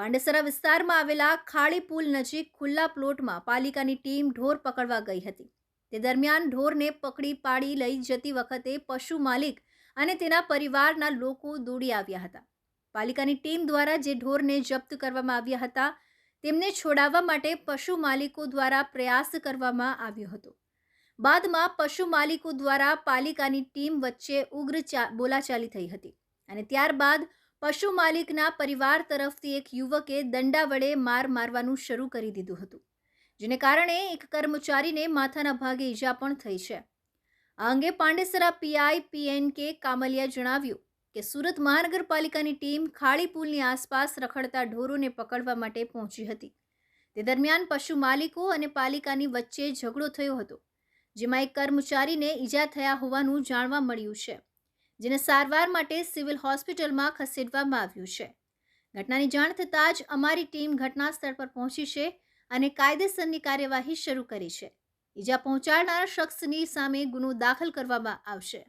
પાંડેસરા વિસ્તારમાં આવેલા ખાડી પુલ નજીક ખુલ્લા પ્લોટમાં પાલિકાની ટીમ ઢોર પકડવા ગઈ હતી. તે દરમિયાન ઢોરને પકડી પાડી લઈ જતી વખતે પશુ માલિક અને તેના પરિવારના લોકો દોડી આવ્યા હતા. પાલિકાની ટીમ દ્વારા જે ઢોરને જપ્ત કરવામાં આવ્યા હતા, તેમને છોડાવવા માટે પશુ માલિકો દ્વારા પ્રયાસ કરવામાં આવ્યો હતો. બાદમાં પશુ માલિકો દ્વારા પાલિકાની ટીમ વચ્ચે ઉગ્ર ચા- બોલાચાલી થઈ હતી અને ત્યારબાદ પશુ માલિકના પરિવાર તરફથી એક યુવકે દંડા વડે માર મારવાનું શરૂ કરી દીધું હતું, જેને કારણે એક કર્મચારીને માથાના ભાગે ઈજા પણ થઈ છે. આ અંગે પાંડેસરા પીઆઈ પીએન કે કામલિયા જણાવ્યું કે સુરત મહાનગરપાલિકાની ટીમ ખાળી પુલની આસપાસ રખડતા ઢોરોને પકડવા માટે પહોંચી હતી. તે દરમિયાન પશુ માલિકો અને પાલિકાની વચ્ચે ઝઘડો થયો હતો, જેમાં એક કર્મચારીને ઈજા થયા હોવાનું જાણવા મળ્યું છે. જેને સારવાર માટે સિવિલ હોસ્પિટલમાં ખસેડવામાં આવ્યું છે. ઘટનાની જાણ થતાં જ અમારી ટીમ ઘટના સ્થળ પર પહોંચી છે અને કાયદેસરની કાર્યવાહી શરૂ કરી છે. ઈજા પહોંચાડનાર શખ્સની સામે ગુનો દાખલ કરવામાં આવશે.